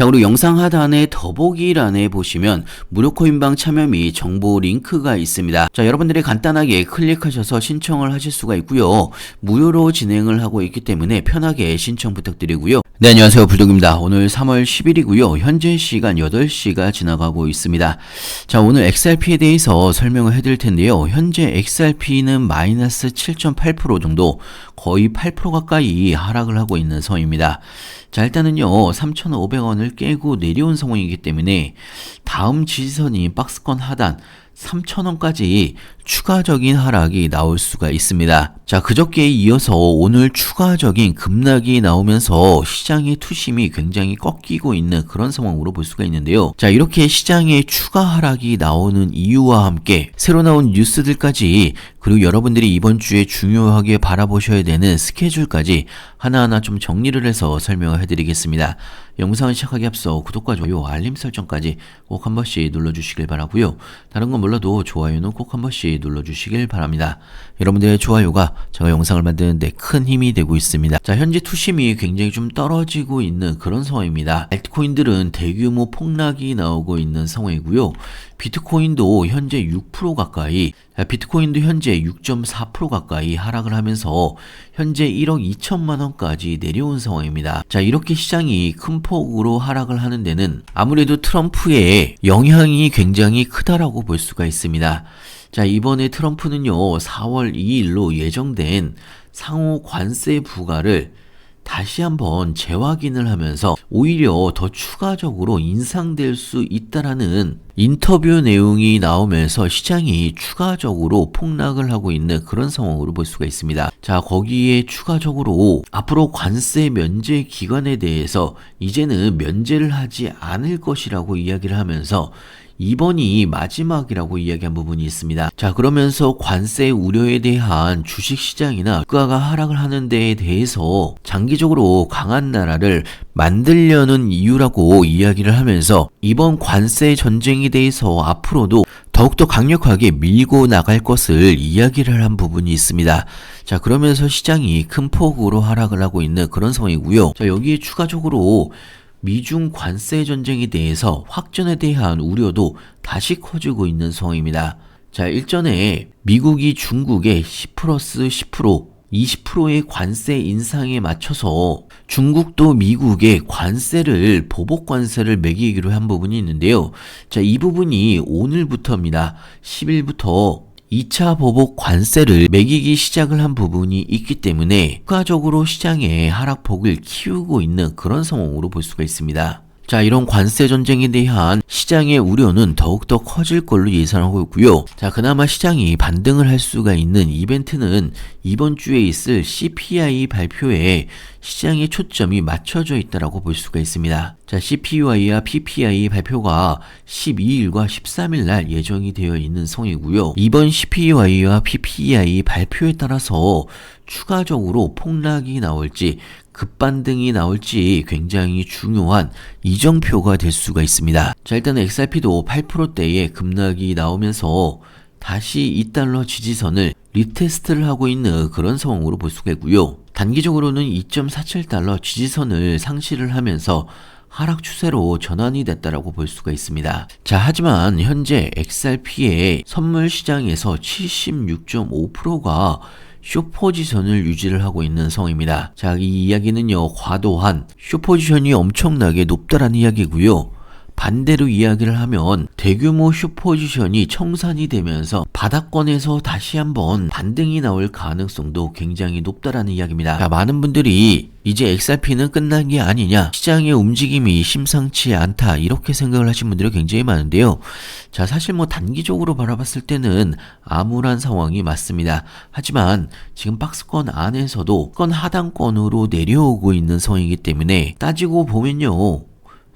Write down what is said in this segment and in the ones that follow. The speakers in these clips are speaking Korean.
자, 그리고 영상 하단에 더보기란에 보시면 무료 코인방 참여 및 정보 링크가 있습니다. 자, 여러분들이 간단하게 클릭하셔서 신청을 하실 수가 있고요. 무료로 진행을 하고 있기 때문에 편하게 신청 부탁드리고요. 네, 안녕하세요. 불독입니다. 오늘 3월 10일이고요. 현재 시간 8시가 지나가고 있습니다. 자, 오늘 XRP에 대해서 설명을 해드릴 텐데요. 현재 XRP는 마이너스 7.8% 정도 거의 8% 가까이 하락을 하고 있는 상황입니다. 자, 일단은요, 3,500원을 깨고 내려온 상황이기 때문에 다음 지지선이 박스권 하단 3,000원까지 추가적인 하락이 나올 수가 있습니다. 자, 그저께에 이어서 오늘 추가적인 급락이 나오면서 시장의 투심이 굉장히 꺾이고 있는 그런 상황으로 볼 수가 있는데요. 자, 이렇게 시장의 추가 하락이 나오는 이유와 함께 새로 나온 뉴스들까지 그리고 여러분들이 이번 주에 중요하게 바라보셔야 되는 스케줄까지 하나하나 좀 정리를 해서 설명을 해드리겠습니다. 영상을 시작하기 앞서 구독과 좋아요, 알림 설정까지 꼭 한 번씩 눌러주시길 바라고요. 다른 건 몰라도 좋아요는 꼭 한 번씩 눌러주시길 바랍니다. 여러분들의 좋아요가 제가 영상을 만드는데 큰 힘이 되고 있습니다. 자, 현재 투심이 굉장히 좀 떨어지고 있는 그런 상황입니다. 알트코인들은 대규모 폭락이 나오고 있는 상황이고요. 비트코인도 현재 6% 가까이, 비트코인도 현재 6.4% 가까이 하락을 하면서 현재 1억 2천만 원까지 내려온 상황입니다. 자, 이렇게 시장이 큰 폭으로 하락을 하는 데는 아무래도 트럼프의 영향이 굉장히 크다라고 볼 수가 있습니다. 자, 이번에 트럼프는요, 4월 2일로 예정된 상호 관세 부과를 다시 한번 재확인을 하면서 오히려 더 추가적으로 인상될 수 있다라는 인터뷰 내용이 나오면서 시장이 추가적으로 폭락을 하고 있는 그런 상황으로 볼 수가 있습니다. 자, 거기에 추가적으로 앞으로 관세 면제 기간에 대해서 이제는 면제를 하지 않을 것이라고 이야기를 하면서 이번이 마지막이라고 이야기한 부분이 있습니다. 자, 그러면서 관세 우려에 대한 주식 시장이나 국가가 하락을 하는 데에 대해서 장기적으로 강한 나라를 만들려는 이유라고 이야기를 하면서 이번 관세 전쟁에 대해서 앞으로도 더욱더 강력하게 밀고 나갈 것을 이야기를 한 부분이 있습니다. 자, 그러면서 시장이 큰 폭으로 하락을 하고 있는 그런 상황이고요. 자, 여기에 추가적으로 미중 관세 전쟁에 대해서 확전에 대한 우려도 다시 커지고 있는 상황입니다. 자, 일전에 미국이 중국에 10 플러스 10% 20%의 관세 인상에 맞춰서 중국도 미국에 관세를 보복 관세를 매기기로 한 부분이 있는데요. 자, 이 부분이 오늘부터입니다. 10일부터 2차 보복 관세를 매기기 시작을 한 부분이 있기 때문에 추가적으로 시장의 하락폭을 키우고 있는 그런 상황으로 볼 수가 있습니다. 자, 이런 관세 전쟁에 대한 시장의 우려는 더욱더 커질 걸로 예상하고 있고요. 자, 그나마 시장이 반등을 할 수가 있는 이벤트는 이번 주에 있을 CPI 발표에 시장의 초점이 맞춰져 있다라고 볼 수가 있습니다. 자, CPY와 PPI 발표가 12일과 13일 날 예정이 되어 있는 성이고요. 이번 CPY와 PPI 발표에 따라서 추가적으로 폭락이 나올지 급반등이 나올지 굉장히 중요한 이정표가 될 수가 있습니다. 자, 일단 XRP도 8%대의 급락이 나오면서 다시 2달러 지지선을 리테스트를 하고 있는 그런 상황으로 볼 수가 있고요. 단기적으로는 2.47달러 지지선을 상실을 하면서 하락 추세로 전환이 됐다라고 볼 수가 있습니다. 자, 하지만 현재 XRP의 선물 시장에서 76.5%가 쇼포지션을 유지를 하고 있는 상황입니다. 자, 이 이야기는요, 과도한 쇼포지션이 엄청나게 높다라는 이야기고요. 반대로 이야기를 하면 대규모 슈퍼지션이 청산이 되면서 바닥권에서 다시 한번 반등이 나올 가능성도 굉장히 높다라는 이야기입니다. 자, 많은 분들이 이제 XRP는 끝난 게 아니냐, 시장의 움직임이 심상치 않다, 이렇게 생각을 하신 분들이 굉장히 많은데요. 자, 사실 뭐 단기적으로 바라봤을 때는 암울한 상황이 맞습니다. 하지만 지금 박스권 안에서도 건 하단권으로 내려오고 있는 상황이기 때문에 따지고 보면요.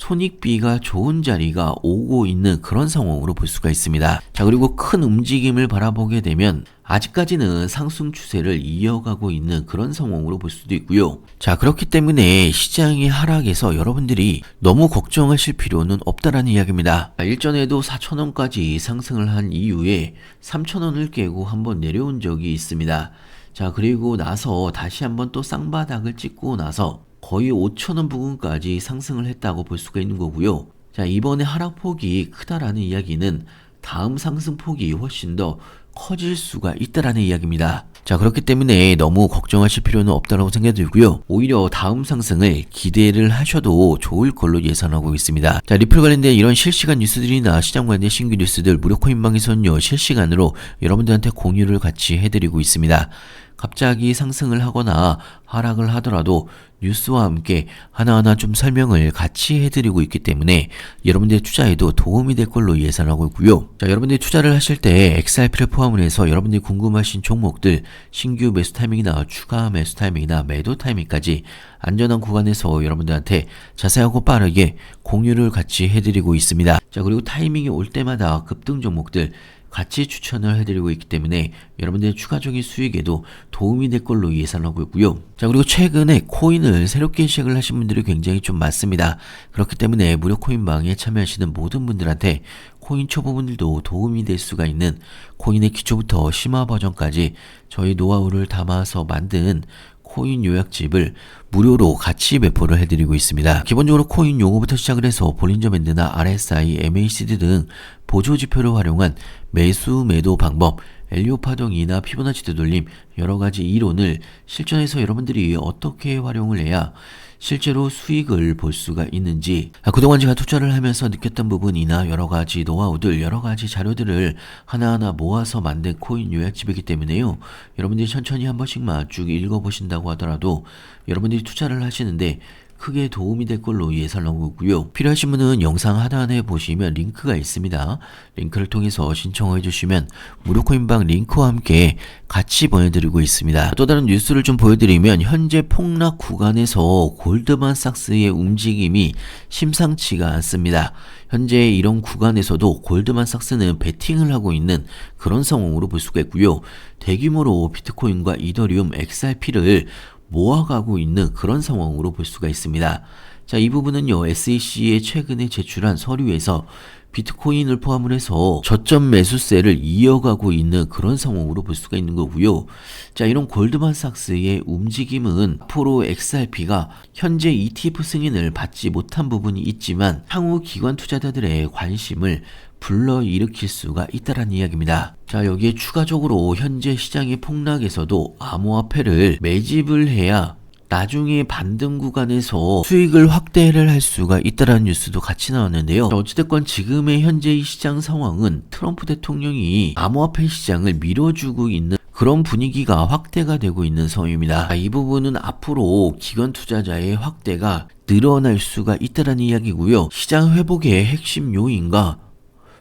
손익비가 좋은 자리가 오고 있는 그런 상황으로 볼 수가 있습니다. 자, 그리고 큰 움직임을 바라보게 되면 아직까지는 상승 추세를 이어가고 있는 그런 상황으로 볼 수도 있고요. 자, 그렇기 때문에 시장의 하락에서 여러분들이 너무 걱정하실 필요는 없다라는 이야기입니다. 일전에도 4천원까지 상승을 한 이후에 3천원을 깨고 한번 내려온 적이 있습니다. 자, 그리고 나서 다시 한번 또 쌍바닥을 찍고 나서 거의 5천원 부근까지 상승을 했다고 볼 수가 있는 거고요. 자, 이번에 하락폭이 크다라는 이야기는 다음 상승폭이 훨씬 더 커질 수가 있다라는 이야기입니다. 자, 그렇기 때문에 너무 걱정하실 필요는 없다고 생각이 들고요. 오히려 다음 상승을 기대를 하셔도 좋을 걸로 예상하고 있습니다. 자, 리플 관련된 이런 실시간 뉴스들이나 시장 관련된 신규 뉴스들 무료 코인방에서는요, 실시간으로 여러분들한테 공유를 같이 해드리고 있습니다. 갑자기 상승을 하거나 하락을 하더라도 뉴스와 함께 하나하나 좀 설명을 같이 해드리고 있기 때문에 여러분들의 투자에도 도움이 될 걸로 예상하고 있고요. 자, 여러분들이 투자를 하실 때 XRP를 포함을 해서 여러분들이 궁금하신 종목들 신규 매수 타이밍이나 추가 매수 타이밍이나 매도 타이밍까지 안전한 구간에서 여러분들한테 자세하고 빠르게 공유를 같이 해드리고 있습니다. 자, 그리고 타이밍이 올 때마다 급등 종목들 같이 추천을 해드리고 있기 때문에 여러분들의 추가적인 수익에도 도움이 될 걸로 예상하고 있고요. 자 그리고 최근에 코인을 새롭게 시작을 하신 분들이 굉장히 좀 많습니다. 그렇기 때문에 무료 코인방에 참여하시는 모든 분들한테 코인 초보분들도 도움이 될 수가 있는 코인의 기초부터 심화 버전까지 저희 노하우를 담아서 만든 코인 요약집을 무료로 같이 배포를 해드리고 있습니다. 기본적으로 코인 용어부터 시작을 해서 볼린저 밴드나 RSI, MACD 등 보조 지표를 활용한 매수 매도 방법, 엘리오 파동 이나 피보나치 되돌림 여러 가지 이론을 실전에서 여러분들이 어떻게 활용을 해야 실제로 수익을 볼 수가 있는지 아, 그동안 제가 투자를 하면서 느꼈던 부분이나 여러 가지 노하우들 여러 가지 자료들을 하나하나 모아서 만든 코인 요약집이기 때문에요. 여러분들이 천천히 한 번씩만 쭉 읽어보신다고 하더라도 여러분들이 투자를 하시는데 크게 도움이 될 걸로 예상하고 있고요. 필요하신 분은 영상 하단에 보시면 링크가 있습니다. 링크를 통해서 신청해 주시면 무료 코인방 링크와 함께 같이 보내드리고 있습니다. 또 다른 뉴스를 좀 보여드리면 현재 폭락 구간에서 골드만삭스의 움직임이 심상치가 않습니다. 현재 이런 구간에서도 골드만삭스는 베팅을 하고 있는 그런 상황으로 볼 수가 있고요. 대규모로 비트코인과 이더리움 XRP를 모아가고 있는 그런 상황으로 볼 수가 있습니다. 자, 이 부분은요, SEC에 최근에 제출한 서류에서 비트코인을 포함을 해서 저점 매수세를 이어가고 있는 그런 상황으로 볼 수가 있는 거고요. 자, 이런 골드만삭스의 움직임은 앞으로 XRP가 현재 ETF 승인을 받지 못한 부분이 있지만 향후 기관 투자자들의 관심을 불러일으킬 수가 있다는 이야기입니다. 자, 여기에 추가적으로 현재 시장의 폭락에서도 암호화폐를 매집을 해야 나중에 반등 구간에서 수익을 확대를 할 수가 있다라는 뉴스도 같이 나왔는데요. 어찌됐건 지금의 현재 의 시장 상황은 트럼프 대통령이 암호화폐 시장을 밀어주고 있는 그런 분위기가 확대가 되고 있는 상황입니다. 이 부분은 앞으로 기관 투자자의 확대가 늘어날 수가 있다라는 이야기고요. 시장 회복의 핵심 요인과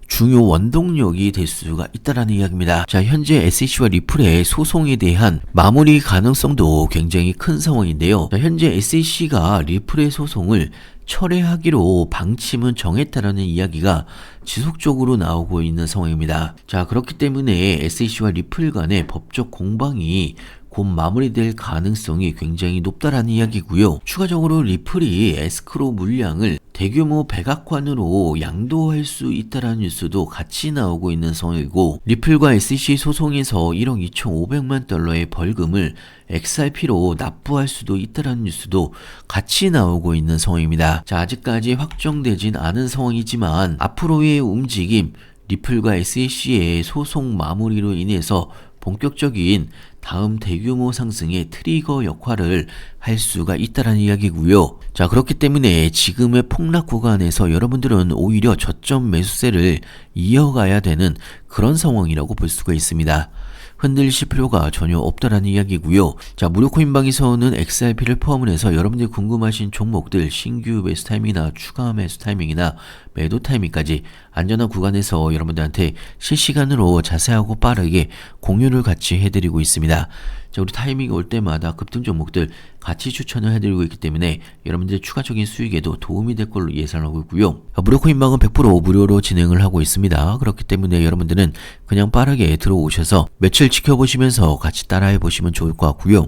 중요 원동력이 될 수가 있다라는 이야기입니다. 자, 현재 SEC와 리플의 소송에 대한 마무리 가능성도 굉장히 큰 상황인데요. 자, 현재 SEC가 리플의 소송을 철회하기로 방침은 정했다라는 이야기가 지속적으로 나오고 있는 상황입니다. 자, 그렇기 때문에 SEC와 리플 간의 법적 공방이 곧 마무리될 가능성이 굉장히 높다라는 이야기고요. 추가적으로 리플이 에스크로 물량을 대규모 백악관으로 양도할 수 있다라는 뉴스도 같이 나오고 있는 상황이고 리플과 SEC 소송에서 1억 2,500만 달러의 벌금을 XRP로 납부할 수도 있다라는 뉴스도 같이 나오고 있는 상황입니다. 자, 아직까지 확정되진 않은 상황이지만 앞으로의 움직임 리플과 SEC의 소송 마무리로 인해서 본격적인 다음 대규모 상승의 트리거 역할을 할 수가 있다라는 이야기고요. 자, 그렇기 때문에 지금의 폭락 구간에서 여러분들은 오히려 저점 매수세를 이어가야 되는 그런 상황이라고 볼 수가 있습니다. 흔들리실 필요가 전혀 없다라는 이야기고요. 자, 무료 코인방에서는 XRP를 포함을 해서 여러분들이 궁금하신 종목들 신규 매수 타이밍이나 추가 매수 타이밍이나 매도 타이밍까지 안전한 구간에서 여러분들한테 실시간으로 자세하고 빠르게 공유를 같이 해드리고 있습니다. 자, 우리 타이밍이 올 때마다 급등 종목들 같이 추천을 해드리고 있기 때문에 여러분들의 추가적인 수익에도 도움이 될 걸로 예상하고 있고요. 무료 코인방은 100% 무료로 진행을 하고 있습니다. 그렇기 때문에 여러분들은 그냥 빠르게 들어오셔서 며칠 지켜보시면서 같이 따라해 보시면 좋을 것 같고요.